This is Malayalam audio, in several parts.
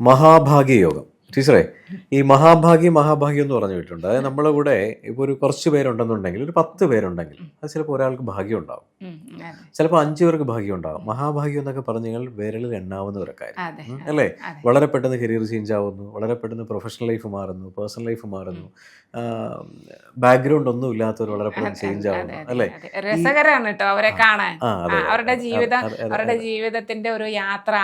മഹാഭാഗ്യയോഗം. ടീച്ചറെ ഈ മഹാഭാഗ്യം മഹാഭാഗ്യം എന്ന് പറഞ്ഞു കേട്ടിട്ടുണ്ട്. അതായത് നമ്മളെ കൂടെ ഇപ്പോൾ ഒരു കുറച്ച് പേരുണ്ടെന്നുണ്ടെങ്കിൽ ഒരു പത്ത് പേരുണ്ടെങ്കിൽ അത് ചിലപ്പോൾ ഒരാൾക്ക് ഭാഗ്യം ഉണ്ടാവും. ചിലപ്പോൾ അഞ്ചു പേർക്ക് ഭാഗ്യം ഉണ്ടാവും. മഹാഭാഗ്യം എന്നൊക്കെ പറഞ്ഞു കഴിഞ്ഞാൽ വിരലിൽ എണ്ണാവുന്നവരൊക്കെ കാര്യം. അല്ലേ? വളരെ പെട്ടെന്ന് കരിയർ ചേഞ്ച് ആവുന്നു. വളരെ പെട്ടെന്ന് പ്രൊഫഷണൽ ലൈഫ് മാറുന്നു. പേഴ്സണൽ ലൈഫ് മാറുന്നു. ബാക്ക്ഗ്രൗണ്ട് ഒന്നും ഇല്ലാത്തവർ വളരെ പെട്ടെന്ന് ചേഞ്ച് ആവുന്നു. അല്ലേ? രസകരമാണ് കേട്ടോ അവരെ കാണാൻ. അവരുടെ ജീവിതം അവരുടെ ജീവിതത്തിന്റെ ഒരു യാത്ര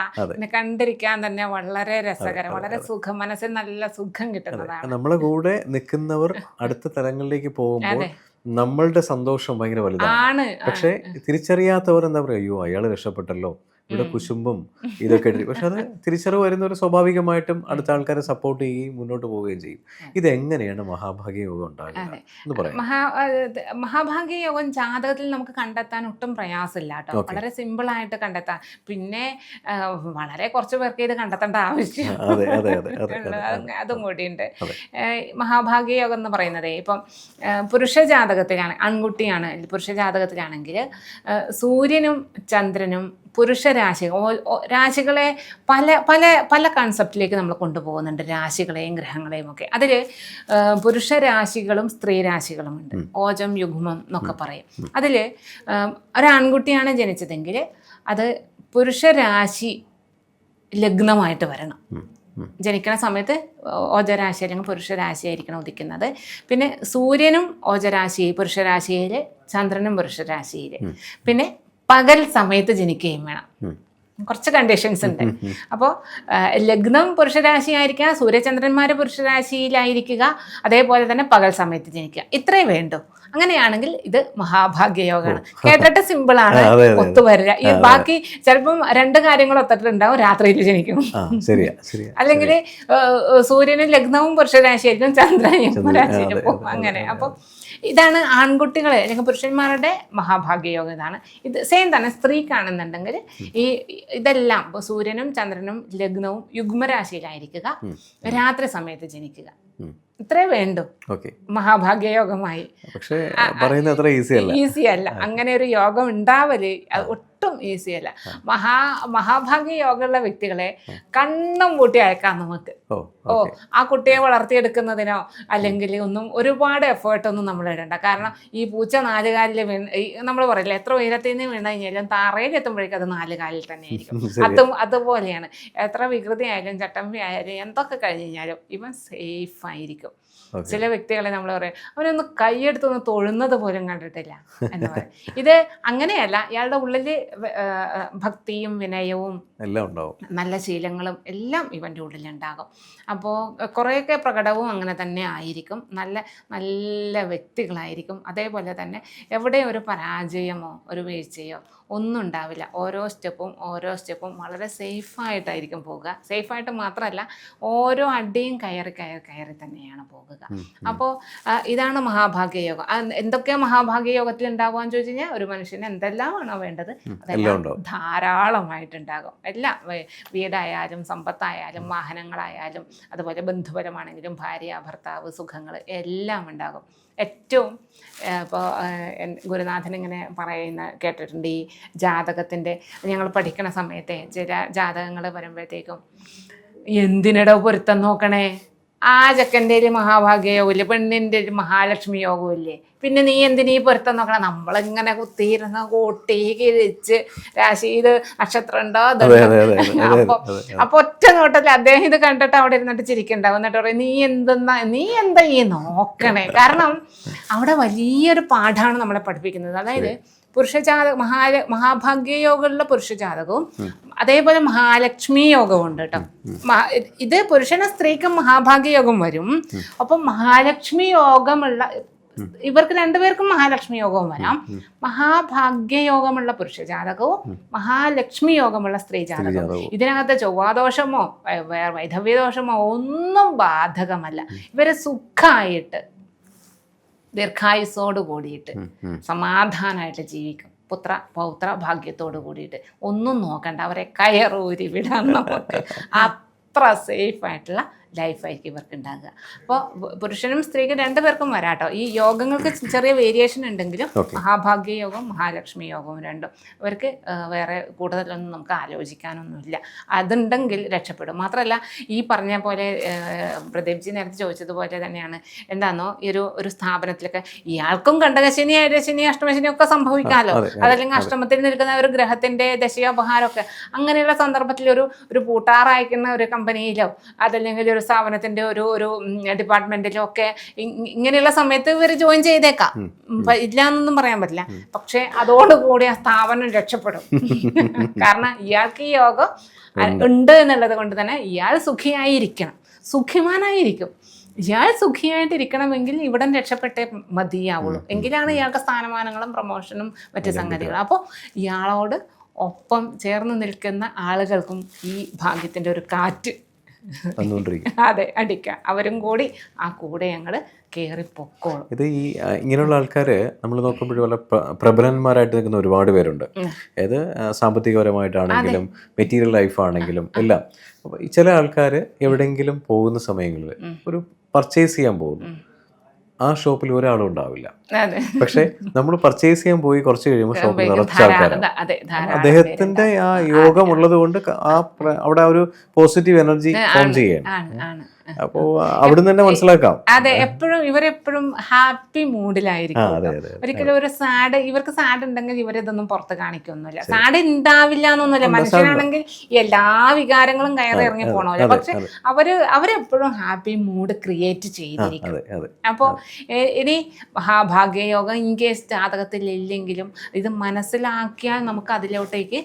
കണ്ടിരിക്കാൻ തന്നെ വളരെ രസകരം. വളരെ. സുഖം. മനസ്സിൽ നല്ല സുഖം കിട്ടുന്നതാണ്. നമ്മളെ കൂടെ നിൽക്കുന്നവർ അടുത്ത തലങ്ങളിലേക്ക് പോകുമ്പോൾ നമ്മളുടെ സന്തോഷം ഭയങ്കര വലുതാണ്. പക്ഷെ തിരിച്ചറിയാത്തവർ എന്താ പറയുക അയ്യോ അയാൾ രക്ഷപ്പെട്ടല്ലോ. ഇവിടെ കുശുമ്പും ഇതൊക്കെ ഇട്ട് പക്ഷെ അത് തിരിച്ചറിവ് വരുന്നവർ സ്വാഭാവികമായിട്ടും അടുത്ത ആൾക്കാരെ സപ്പോർട്ട് ചെയ്യുകയും മുന്നോട്ട് പോവുകയും ചെയ്യും. ഇതെങ്ങനെയാണ് മഹാഭാഗ്യ യോഗം ഉണ്ടാകുക അതെ. എന്ന് പറയാം. മഹാ മഹാഭാഗ്യ യോഗം ജാതകത്തിൽ നമുക്ക് കണ്ടെത്താൻ ഒട്ടും പ്രയാസമില്ല കേട്ടോ. വളരെ സിമ്പിൾ ആയിട്ട് കണ്ടെത്താം. പിന്നെ വളരെ കുറച്ച് പേർക്ക് ഇത് കണ്ടെത്തേണ്ട ആവശ്യം അതെ കൂടിയുണ്ട് മഹാഭാഗ്യ യോഗം എന്ന് പറയുന്നത് ഇപ്പം പുരുഷ ജാതകത്തിലാണ് ആൺകുട്ടിയാണ് പുരുഷ ജാതകത്തിലാണെങ്കിൽ സൂര്യനും ചന്ദ്രനും പുരുഷ രാശി ഓ- ഓ- രാശികളെ പല പല പല കൺസെപ്റ്റിലേക്ക് നമ്മൾ കൊണ്ടുപോകുന്നുണ്ട്. രാശികളെയും ഗ്രഹങ്ങളെയും ഒക്കെ. അതിൽ പുരുഷ രാശികളും സ്ത്രീ രാശികളും ഉണ്ട് ഓജം യുഗ്മം എന്നൊക്കെ പറയും. അതിൽ ഒരാൺകുട്ടിയാണ് ജനിച്ചതെങ്കിൽ അത് പുരുഷരാശി ലഗ്നമായിട്ട് വരണം. ജനിക്കുന്ന സമയത്ത് ഓജരാശി അല്ലെങ്കിൽ പുരുഷരാശി ആയിരിക്കണം ഉദിക്കുന്നത്. പിന്നെ സൂര്യനും ഓജരാശി പുരുഷരാശിയിൽ ചന്ദ്രനും പുരുഷരാശിയിൽ പിന്നെ പകൽ സമയത്ത് ജനിക്കുകയും വേണം. കുറച്ച് കണ്ടീഷൻസ് ഉണ്ട്. അപ്പോൾ ലഗ്നം പുരുഷരാശിയായിരിക്കുക സൂര്യചന്ദ്രന്മാർ പുരുഷരാശിയിലായിരിക്കുക അതേപോലെ തന്നെ പകൽ സമയത്ത് ജനിക്കുക. ഇത്രയും വേണ്ടു. അങ്ങനെയാണെങ്കിൽ ഇത് മഹാഭാഗ്യയോഗമാണ്. കേട്ടിട്ട് സിമ്പിളാണ്. ഒത്തുവരില്ല. ഈ ബാക്കി ചിലപ്പം രണ്ട് കാര്യങ്ങൾ ഒത്തിട്ടുണ്ടാവും രാത്രിയിൽ ജനിക്കും. അല്ലെങ്കിൽ സൂര്യനും ലഗ്നവും പുരുഷരാശിയായിരിക്കും ചന്ദ്രനും രാശിയിലും അങ്ങനെ. അപ്പം ഇതാണ് ആൺകുട്ടികളെ അല്ലെങ്കിൽ പുരുഷന്മാരുടെ മഹാഭാഗ്യയോഗം ഇതാണ്. ഇത് സെയിം തന്നെ സ്ത്രീക്കാണെന്നുണ്ടെങ്കിൽ ഈ ഇതെല്ലാം ഇപ്പോൾ സൂര്യനും ചന്ദ്രനും ലഗ്നവും യുഗ്മരാശിയിലായിരിക്കുക രാത്രി സമയത്ത് ജനിക്കുക. ഇത്രേ വേണ്ടു. മഹാഭാഗ്യയോഗമായി. പക്ഷേ പറയുന്നത് അത്ര ഈസി അല്ല. ഈസി അല്ല. അങ്ങനെ ഒരു യോഗം ഉണ്ടാവൽ ഒട്ടും ഈസി അല്ല. മഹാ മഹാഭാഗ്യ യോഗമുള്ള വ്യക്തികളെ കണ്ണും പൂട്ടി അയക്കാം നമുക്ക്. ഓ ആ കുട്ടിയെ വളർത്തിയെടുക്കുന്നതിനോ അല്ലെങ്കിൽ ഒന്നും ഒരുപാട് എഫേർട്ടൊന്നും നമ്മൾ ഇടണ്ട. കാരണം ഈ പൂച്ച നാലുകാലിൽ വീണ് നമ്മൾ പറയില്ല എത്ര ഉയരത്തിൽ നിന്ന് വീണ് കഴിഞ്ഞാലും താറയിൽ എത്തുമ്പോഴേക്കും അത് നാലുകാലിൽ തന്നെ ആയിരിക്കും അതും അതുപോലെയാണ്. എത്ര വികൃതി ആയാലും ചട്ടമ്പി ആയാലും എന്തൊക്കെ കഴിഞ്ഞ് കഴിഞ്ഞാലും ഇവൻ സേഫ് ആയിരിക്കും. ചില വ്യക്തികളെ നമ്മൾ പറയും അവനൊന്ന് കൈയെടുത്തൊന്ന് തൊഴുന്നത് പോലും കണ്ടിട്ടില്ല എന്ന് പറയും. ഇത് അങ്ങനെയല്ല ഇയാളുടെ ഉള്ളിൽ ഭക്തിയും വിനയവും എല്ലാം ഉണ്ടാവും. നല്ല ശീലങ്ങളും എല്ലാം ഇവന്റെ ഉള്ളിലുണ്ടാകും. അപ്പോൾ കുറേയൊക്കെ പ്രകടവും അങ്ങനെ തന്നെ ആയിരിക്കും. നല്ല നല്ല വ്യക്തികളായിരിക്കും. അതേപോലെ തന്നെ എവിടെ ഒരു പരാജയമോ ഒരു വീഴ്ചയോ ഒന്നും ഉണ്ടാവില്ല. ഓരോ സ്റ്റെപ്പും ഓരോ സ്റ്റെപ്പും വളരെ സേഫായിട്ടായിരിക്കും പോകുക സേഫായിട്ട് മാത്രമല്ല ഓരോ അടിയും കയറി കയറി കയറി തന്നെയാണ് പോകുക അപ്പോൾ ഇതാണ് മഹാഭാഗ്യയോഗം എന്തൊക്കെ മഹാഭാഗ്യയോഗത്തിൽ ഉണ്ടാവുകയെന്ന് ചോദിച്ചു കഴിഞ്ഞാൽ ഒരു മനുഷ്യന് എന്തെല്ലാമാണോ വേണ്ടത് അതെല്ലാം. ധാരാളമായിട്ടുണ്ടാകും. എല്ലാം വീടായാലും സമ്പത്തായാലും വാഹനങ്ങളായാലും അതുപോലെ ബന്ധുപരമാണെങ്കിലും ഭാര്യ ഭർത്താവ് സുഖങ്ങൾ എല്ലാം ഉണ്ടാകും. ഏറ്റവും ഇപ്പോൾ ഗുരുനാഥൻ ഇങ്ങനെ പറയുന്ന കേട്ടിട്ടുണ്ട് ഈ ജാതകത്തിന്റെ ഞങ്ങൾ പഠിക്കണ സമയത്തെ ചില ജാതകങ്ങൾ വരുമ്പോഴത്തേക്കും എന്തിനടോ പൊരുത്തം നോക്കണേ? ആ ചെക്കന്റെ ഒരു മഹാഭാഗ്യയോഗമില്ലേ പെണ്ണിന്റെ ഒരു മഹാലക്ഷ്മി യോഗമില്ലേ പിന്നെ നീ എന്തിനീ പൊരുത്തം നോക്കണം? നമ്മളിങ്ങനെ കുത്തിയിരുന്ന് കൂട്ടി കിഴിച്ച് രാശിയിൽ നക്ഷത്രം ഉണ്ടോ? അപ്പൊ അപ്പൊ ഒറ്റ നോട്ടത്തിൽ അദ്ദേഹം ഇത് കണ്ടിട്ട് അവിടെ ഇരുന്നിട്ട് ചിരിക്കണ്ടാവും എന്നിട്ട് പറയും നീ എന്തെന്നാ നീ എന്താ ഈ നോക്കണേ? കാരണം അവിടെ വലിയൊരു പാഠമാണ് നമ്മളെ പഠിപ്പിക്കുന്നത്. അതായത് പുരുഷജാത മഹാ മഹാഭാഗ്യയോഗമുള്ള പുരുഷജാതകവും അതേപോലെ മഹാലക്ഷ്മി യോഗമുണ്ട് ഉണ്ട് കേട്ടോ ഇത് പുരുഷനും സ്ത്രീക്കും മഹാഭാഗ്യയോഗം വരും. അപ്പം മഹാലക്ഷ്മി യോഗമുള്ള ഇവർക്ക് രണ്ടുപേർക്കും മഹാലക്ഷ്മി യോഗവും വരാം. പുരുഷ ജാതകവും മഹാലക്ഷ്മി യോഗമുള്ള സ്ത്രീ ജാതകവും. ഇതിനകത്ത് ചൊവ്വാദോഷമോ വൈധവ്യദോഷമോ ഒന്നും ബാധകമല്ല. ഇവർ സുഖമായിട്ട് ദീർഘായുസോട് കൂടിയിട്ട്. സമാധാനമായിട്ട് ജീവിക്കും. പുത്ര പൗത്ര ഭാഗ്യത്തോട് കൂടിയിട്ട് ഒന്നും നോക്കണ്ട. അവരെ കയറൂരി വിടാൻ നമുക്ക്. അത്ര സേഫ് ആയിട്ടുള്ള ലൈഫായിരിക്കും ഇവർക്ക് ഉണ്ടാകുക അപ്പോൾ പുരുഷനും സ്ത്രീക്കും രണ്ടുപേർക്കും വരാട്ടോ. ഈ യോഗങ്ങൾക്ക് ചെറിയ വേരിയേഷൻ ഉണ്ടെങ്കിലും മഹാഭാഗ്യ യോഗവും മഹാലക്ഷ്മി യോഗവും രണ്ടും. ഇവർക്ക് വേറെ കൂടുതലൊന്നും നമുക്ക് ആലോചിക്കാനൊന്നുമില്ല. അതുണ്ടെങ്കിൽ രക്ഷപ്പെടും. മാത്രമല്ല ഈ പറഞ്ഞ പോലെ ആ, പ്രദീപ് ജി നേരത്തെ ചോദിച്ചതുപോലെ തന്നെയാണ്. എന്താണോ ഈ ഒരു ഒരു സ്ഥാപനത്തിലൊക്കെ ഇയാൾക്കും കണ്ടകശനി അരശനി അഷ്ടമശനി ഒക്കെ സംഭവിക്കാമല്ലോ അതെ, അതെ, അതല്ലെങ്കിൽ അഷ്ടമത്തിൽ നിൽക്കുന്ന ഒരു ഗ്രഹത്തിന്റെ ദശയോപഹാരമൊക്കെ അങ്ങനെയുള്ള സന്ദർഭത്തിൽ ഒരു ഒരു കൂട്ടാറായിക്കുന്ന ഒരു കമ്പനിയിലോ അതല്ലെങ്കിൽ ഒരു സ്ഥാപനത്തിന്റെ ഒരു ഒരു ഡിപ്പാർട്ട്മെന്റിലോ ഒക്കെ ഇങ്ങനെയുള്ള സമയത്ത് ഇവർ ജോയിൻ ചെയ്തേക്കാം. ഇല്ല എന്നൊന്നും പറയാൻ പറ്റില്ല. പക്ഷെ അതോടുകൂടി ആ സ്ഥാപനം രക്ഷപ്പെടും. കാരണം ഇയാൾക്ക് ഈ യോഗം ഉണ്ട്. എന്നുള്ളത് കൊണ്ട് തന്നെ ഇയാൾ സുഖിയായിരിക്കണം. സുഖിമാനായിരിക്കും. ഇയാൾ സുഖിയായിട്ടിരിക്കണമെങ്കിൽ ഇവിടെ രക്ഷപ്പെട്ടേ മതിയാവുള്ളൂ. എങ്കിലാണ് ഇയാൾക്ക് സ്ഥാനമാനങ്ങളും പ്രൊമോഷനും മറ്റു സംഗതികളും. അപ്പോൾ ഇയാളോട് ഒപ്പം ചേർന്ന് നിൽക്കുന്ന ആളുകൾക്കും ഈ ഭാഗ്യത്തിന്റെ ഒരു കാറ്റ് അതെ അടിക്കുക അവരും കൂടി ആ കൂടെ ഞങ്ങൾ കയറി പൊക്കോളും. ഇത് ഈ ഇങ്ങനെയുള്ള ആൾക്കാര് നമ്മൾ നോക്കുമ്പോൾ വളരെ പ്രബലന്മാരായിട്ട് നിൽക്കുന്ന ഒരുപാട് പേരുണ്ട്. അതായത് സാമ്പത്തികപരമായിട്ടാണെങ്കിലും മെറ്റീരിയൽ ലൈഫ് ആണെങ്കിലും എല്ലാം ചില ആൾക്കാർ എവിടെയെങ്കിലും പോകുന്ന സമയങ്ങളിൽ ഒരു പർച്ചേസ് ചെയ്യാൻ പോകുന്നു. ആ ഷോപ്പിൽ ഒരാളും ഉണ്ടാവില്ല പക്ഷെ നമ്മൾ പർച്ചേസ് ചെയ്യാൻ പോയി കുറച്ച് കഴിയുമ്പോൾ ഷോപ്പ് നിറച്ച ആൾക്കാരാണ് അദ്ദേഹത്തിന്റെ ആ യോഗം ഉള്ളത് കൊണ്ട് ആ അവിടെ ഒരു പോസിറ്റീവ് എനർജി ഫോം ചെയ്യാണ് അപ്പോ അവിടുന്ന് തന്നെ മനസ്സിലാക്കാം. അതെ എപ്പോഴും ഇവരെപ്പോഴും ഹാപ്പി മൂഡിലായിരിക്കും. ഒരിക്കലും ഒരു സാഡ് ഇവർക്ക് സാഡ് ഉണ്ടെങ്കിൽ ഇവരിതൊന്നും പുറത്ത് കാണിക്കൊന്നുമില്ല. സാഡ് ഉണ്ടാവില്ല എന്നൊന്നുമില്ല. മനുഷ്യനാണെങ്കിൽ എല്ലാ വികാരങ്ങളും കയറി ഇറങ്ങി പോണമല്ലോ പക്ഷെ. അവർ അവരെപ്പോഴും ഹാപ്പി മൂഡ് ക്രിയേറ്റ് ചെയ്തിരിക്കും. അപ്പോൾ ഇനി ഭാഗ്യയോഗം ഇൻ കേസ് ജാതകത്തിൽ ഇല്ലെങ്കിലും ഇത് മനസ്സിലാക്കിയാൽ നമുക്ക് അതിലോട്ടേക്ക്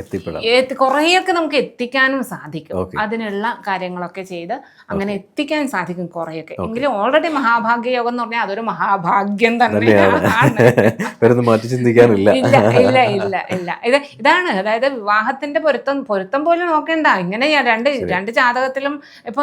എത്തിപ്പെടാം. കുറേയൊക്കെ നമുക്ക് എത്തിക്കാനും സാധിക്കും. അതിനുള്ള കാര്യങ്ങളൊക്കെ ചെയ്ത് അങ്ങനെ എത്തിക്കാൻ സാധിക്കും കുറേയൊക്കെ. എങ്കിലും ഓൾറെഡി മഹാഭാഗ്യ യോഗം എന്ന് പറഞ്ഞാൽ അതൊരു മഹാഭാഗ്യം തന്നെയാണ്. മാറ്റി ചിന്തിക്കാനില്ല. ഇല്ല ഇല്ല ഇല്ല ഇല്ല. ഇത് ഇതാണ്. അതായത് വിവാഹത്തിന്റെ പൊരുത്തം പൊരുത്തം പോലും നോക്കേണ്ട. ഇങ്ങനെ രണ്ട് രണ്ട് ജാതകത്തിലും ഇപ്പൊ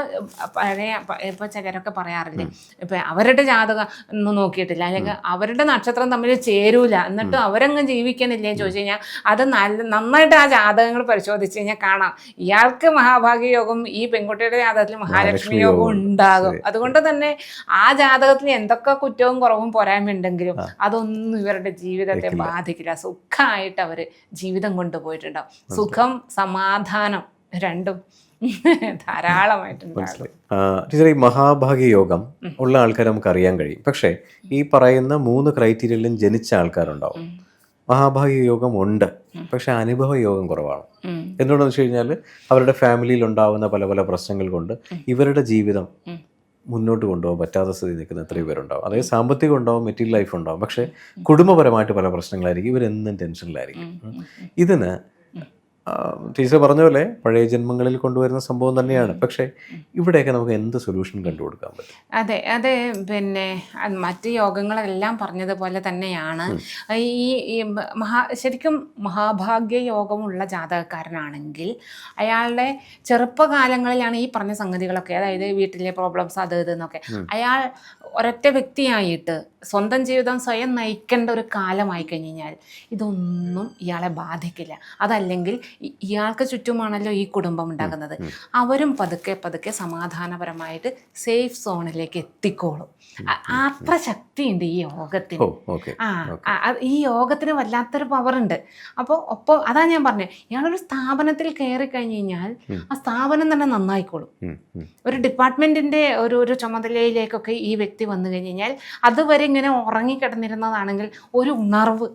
പഴയ ഇപ്പൊ ചിലരൊക്കെ പറയാറില്ലേ. ഇപ്പൊ അവരുടെ ജാതകം ഒന്നും നോക്കിയിട്ടില്ല. അല്ലെങ്കിൽ അവരുടെ നക്ഷത്രം തമ്മിൽ ചേരൂല. എന്നിട്ട് അവരങ്ങ് ജീവിക്കണില്ലേ ചോദിച്ചു കഴിഞ്ഞാൽ അത് നല്ല നന്നായിട്ട് ആ ജാതകങ്ങൾ പരിശോധിച്ച് കഴിഞ്ഞാൽ കാണാം. ഇയാൾക്ക് മഹാഭാഗ്യ യോഗം ഈ പെൺകുട്ടിയുടെ ജാതകത്തിൽ മഹാലക്ഷ്മി യോഗം ഉണ്ടാകും. അതുകൊണ്ട് തന്നെ ആ ജാതകത്തിൽ എന്തൊക്കെ കുറ്റവും കുറവും പോരായ്മ ഉണ്ടെങ്കിലും അതൊന്നും ഇവരുടെ ജീവിതത്തെ ബാധിക്കില്ല. സുഖമായിട്ട് അവർ ജീവിതം കൊണ്ടുപോയിട്ടുണ്ടാവും. സുഖം സമാധാനം രണ്ടും ധാരാളമായിട്ട് ടീച്ചർ ഈ മഹാഭാഗ്യ യോഗം ഉള്ള ആൾക്കാരെ നമുക്ക് അറിയാൻ കഴിയും. പക്ഷേ ഈ പറയുന്ന മൂന്ന് ക്രൈറ്റീരിയയിലും ജനിച്ച ആൾക്കാരുണ്ടാവും. മഹാഭാഗ്യ യോഗം ഉണ്ട് പക്ഷെ അനുഭവ യോഗം കുറവാണ്. എന്തുകൊണ്ടെന്ന് വെച്ച് കഴിഞ്ഞാൽ അവരുടെ ഫാമിലിയിൽ ഉണ്ടാവുന്ന പല പല പ്രശ്നങ്ങൾ കൊണ്ട് ഇവരുടെ ജീവിതം മുന്നോട്ട് കൊണ്ടുപോകാൻ പറ്റാത്ത സ്ഥിതി നിൽക്കുന്ന എത്രയോ പേരുണ്ടാവും. അതായത് സാമ്പത്തികം ഉണ്ടാവും മെറ്റീരിയൽ ലൈഫ് ഉണ്ടാവും. പക്ഷേ കുടുംബപരമായിട്ട് പല പ്രശ്നങ്ങളായിരിക്കും. ഇവരെന്നും ടെൻഷനിലായിരിക്കും. ഇതിന് ടീച്ചർ പറഞ്ഞ പോലെ പഴയ ജന്മങ്ങളിൽ കൊണ്ടുവരുന്ന സംഭവം തന്നെയാണ്. പക്ഷേ ഇവിടെയൊക്കെ നമുക്ക് എന്ത് സൊല്യൂഷൻ കണ്ടുകൊടുക്കാൻ പറ്റും? അതെ അതെ പിന്നെ മറ്റ് യോഗങ്ങളെല്ലാം പറഞ്ഞതുപോലെ തന്നെയാണ്. ഈ ഈ മഹാ ശരിക്കും മഹാഭാഗ്യ യോഗമുള്ള ജാതകക്കാരനാണെങ്കിൽ അയാളുടെ ചെറുപ്പകാലങ്ങളിലാണ് ഈ പറഞ്ഞ സംഗതികളൊക്കെ. അതായത് വീട്ടിലെ പ്രോബ്ലംസ് അത് ഇതെന്നൊക്കെ അയാൾ ഒരൊറ്റ വ്യക്തിയായിട്ട് സ്വന്തം ജീവിതം സ്വയം നയിക്കേണ്ട ഒരു കാലമായി കഴിഞ്ഞ് കഴിഞ്ഞാൽ ഇതൊന്നും ഇയാളെ ബാധിക്കില്ല. അതല്ലെങ്കിൽ ഇയാൾക്ക് ചുറ്റുമാണല്ലോ ഈ കുടുംബം ഉണ്ടാകുന്നത്. അവരും പതുക്കെ പതുക്കെ സമാധാനപരമായിട്ട് സേഫ് സോണിലേക്ക് എത്തിക്കോളും. അത്ര ശക്തിയുണ്ട് ഈ യോഗത്തിന്. ആ ഈ യോഗത്തിന് വല്ലാത്തൊരു പവറുണ്ട് അപ്പോൾ ഒപ്പം അതാ ഞാൻ പറഞ്ഞത് ഇയാളൊരു സ്ഥാപനത്തിൽ കയറി കഴിഞ്ഞ് കഴിഞ്ഞാൽ ആ സ്ഥാപനം തന്നെ നന്നായിക്കോളും. ഒരു ഡിപ്പാർട്ട്മെന്റിന്റെ ഒരു ഒരു ചുമതലയിലേക്കൊക്കെ ഈ വ്യക്തി വന്നു കഴിഞ്ഞ് കഴിഞ്ഞാൽ അതുവരെ ഇങ്ങനെ ഉറങ്ങിക്കിടന്നിരുന്നതാണെങ്കിൽ ഒരു ഉണർവ്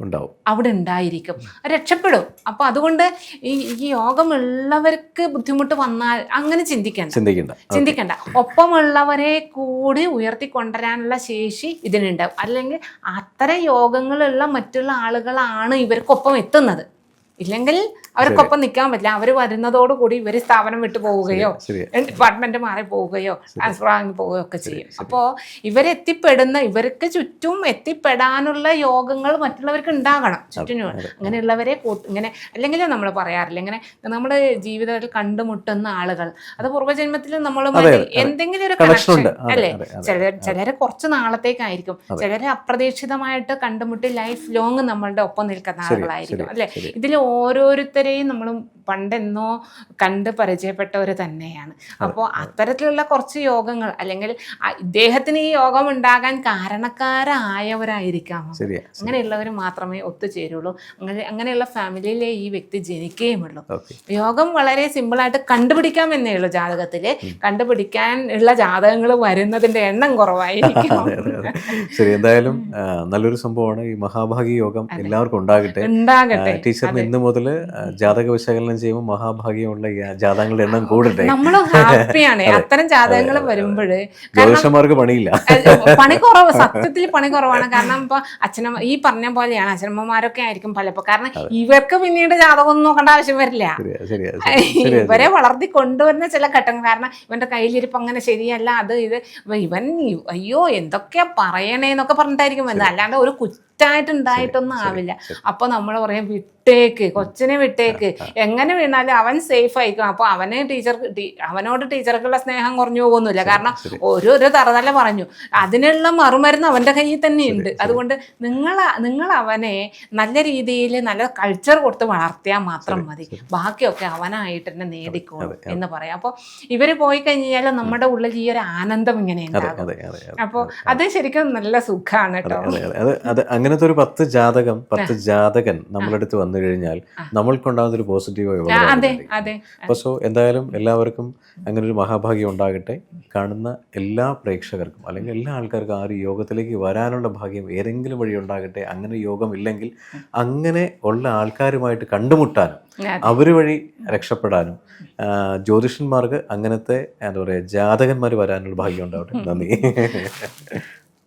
ഉണ്ടാവും. അവിടെ ഉണ്ടായിരിക്കും. രക്ഷപ്പെടും. അപ്പൊ അതുകൊണ്ട് ഈ ഈ യോഗമുള്ളവർക്ക് ബുദ്ധിമുട്ട് വന്നാൽ അങ്ങനെ ചിന്തിക്കണ്ട. ചിന്തിക്കണ്ട. ചിന്തിക്കണ്ട. ഒപ്പമുള്ളവരെ കൂടി ഉയർത്തിക്കൊണ്ടുവരാനുള്ള ശേഷി ഇതിനുണ്ടാവും. അല്ലെങ്കിൽ അത്തരം യോഗങ്ങളുള്ള മറ്റുള്ള ആളുകളാണ് ഇവർക്കൊപ്പം എത്തുന്നത്. ഇല്ലെങ്കിൽ അവർക്കൊപ്പം നിൽക്കാൻ പറ്റില്ല. അവർ വരുന്നതോടുകൂടി ഇവർ സ്ഥാപനം വിട്ടു പോവുകയോ ഡിപ്പാർട്ട്മെന്റ് മാറി പോവുകയോ ട്രാൻസ്ഫർ വാങ്ങി പോവുകയോ ഒക്കെ ചെയ്യും. അപ്പോൾ ഇവരെത്തിപ്പെടുന്ന ഇവർക്ക് ചുറ്റും എത്തിപ്പെടാനുള്ള യോഗങ്ങൾ മറ്റുള്ളവർക്ക് ഉണ്ടാകണം. ചുറ്റിനും അങ്ങനെയുള്ളവരെ ഇങ്ങനെ അല്ലെങ്കിൽ നമ്മൾ പറയാറില്ല ഇങ്ങനെ നമ്മുടെ ജീവിതത്തിൽ കണ്ടുമുട്ടുന്ന ആളുകൾ. അത് പൂർവജന്മത്തിൽ നമ്മൾ എന്തെങ്കിലും ഒരു കണക്ഷൻ അല്ലേ. ചിലർ ചിലരെ കുറച്ച് നാളത്തേക്കായിരിക്കും. ചിലരെ അപ്രതീക്ഷിതമായിട്ട് കണ്ടുമുട്ടി ലൈഫ് ലോങ് നമ്മളുടെ ഒപ്പം നിൽക്കുന്ന ആളുകളായിരിക്കും അല്ലെ? ഇതിൽ ഓരോരുത്തരും എല്ലാവരെയും നമ്മൾ പണ്ടെന്നോ കണ്ട് പരിചയപ്പെട്ടവർ തന്നെയാണ്. അപ്പോൾ അത്തരത്തിലുള്ള കുറച്ച് യോഗങ്ങൾ അല്ലെങ്കിൽ ഇദ്ദേഹത്തിന് ഈ യോഗം ഉണ്ടാകാൻ കാരണക്കാരായവരായിരിക്കാം. അങ്ങനെയുള്ളവർ മാത്രമേ ഒത്തുചേരുള്ളൂ. അങ്ങനെ അങ്ങനെയുള്ള ഫാമിലിയിലെ ഈ വ്യക്തി ജനിക്കുകയുമുള്ളൂ. യോഗം വളരെ സിമ്പിളായിട്ട് കണ്ടുപിടിക്കാം എന്നേ ഉള്ളൂ ജാതകത്തിൽ കണ്ടുപിടിക്കാൻ ഉള്ള ജാതകങ്ങൾ വരുന്നതിന്റെ എണ്ണം കുറവായിരിക്കും. ശരി എന്തായാലും നല്ലൊരു സംഭവമാണ് ഈ മഹാഭാഗി യോഗം എല്ലാവർക്കും ഉണ്ടാകട്ടെ. ഉണ്ടാകട്ടെ. ടീച്ചറിന് ഇന്ന് മുതൽ ജാതക വിശകലനം ചെയ്യുമ്പോൾ മഹാഭാഗ്യമുള്ള ജാതകങ്ങളുടെ എണ്ണം കൂടട്ടെ? നമ്മൾ ഹാപ്പിയാണ്. അത്തരം ജാതകങ്ങൾ വരുമ്പോൾ ജ്യോതിഷന്മാർക്ക് പണിയില്ല. പണി കുറവ് സത്യത്തിൽ പണി കുറവാണ്. കാരണം ഇപ്പൊ അച്ഛനമ്മ ഈ പറഞ്ഞ പോലെയാണ്. അച്ഛനമ്മമാരൊക്കെ ആയിരിക്കും പലപ്പോൾ കാരണം ഇവർക്ക് പിന്നീട് ജാതകം ഒന്നും നോക്കേണ്ട ആവശ്യം വരില്ല. ഇവരെ വളർത്തി കൊണ്ടുവരുന്ന ചില ഘട്ടങ്ങൾ. കാരണം ഇവന്റെ കയ്യിലിരിപ്പ് അങ്ങനെ ശരിയല്ല അത് ഇത്. ഇവ- ഇവൻ അയ്യോ എന്തൊക്കെയാ പറയണേന്നൊക്കെ പറഞ്ഞിട്ടായിരിക്കും വരുന്നത് അല്ലാണ്ട് ഒരു കുറ്റായിട്ട് ഉണ്ടായിട്ടൊന്നും ആവില്ല. അപ്പൊ നമ്മൾ പറയാം വിട്ടേക്ക് കൊച്ചിനെ വിട്ടേക്ക്. എങ്ങനെ വീണാലും അവൻ സേഫ് ആയിരിക്കും. അപ്പൊ അവനെ ടീച്ചർ അവനോട് ടീച്ചർക്കുള്ള സ്നേഹം കുറഞ്ഞു പോകുന്നില്ല. കാരണം ഓരോരോ തറതല പറഞ്ഞു. അതിനുള്ള മറുമരുന്ന് അവന്റെ കയ്യിൽ തന്നെ ഉണ്ട്. അതുകൊണ്ട് നിങ്ങൾ നിങ്ങൾ അവനെ നല്ല രീതിയിൽ നല്ല കൾച്ചർ കൊടുത്ത് വളർത്തിയാൽ മാത്രം മതി. ബാക്കിയൊക്കെ അവനായിട്ട് തന്നെ നേടിക്കോളും എന്ന് പറയാം. അപ്പോൾ ഇവർ പോയി കഴിഞ്ഞാൽ നമ്മുടെ ഉള്ളിൽ ഈ ഒരു ആനന്ദം ഇങ്ങനെ ഉണ്ടാകും. അതെ അപ്പോൾ ശരിക്കും നല്ല സുഖമാണ് കേട്ടോ. അങ്ങനത്തെ ഒരു പത്ത് ജാതകം പത്ത് ജാതകൻ നമ്മളെടുത്ത് വന്നു കഴിഞ്ഞാൽ നമ്മൾക്കുണ്ടാകുന്ന ഒരു പോസിറ്റീവ് അപ്പോൾ സോ എന്തായാലും എല്ലാവർക്കും അങ്ങനെ ഒരു മഹാഭാഗ്യം ഉണ്ടാകട്ടെ. കാണുന്ന എല്ലാ പ്രേക്ഷകർക്കും അല്ലെങ്കിൽ എല്ലാ ആൾക്കാർക്കും ആ ഒരു യോഗത്തിലേക്ക് വരാനുള്ള ഭാഗ്യം ഏതെങ്കിലും വഴി ഉണ്ടാകട്ടെ. അങ്ങനെ യോഗം ഇല്ലെങ്കിൽ അങ്ങനെ ഉള്ള ആൾക്കാരുമായിട്ട് കണ്ടുമുട്ടാനും. അവർ വഴി രക്ഷപ്പെടാനും ജ്യോതിഷന്മാർക്ക് അങ്ങനത്തെ എന്താ പറയുക ജാതകന്മാർ വരാനുള്ള ഭാഗ്യം ഉണ്ടാവട്ടെ. നന്ദി.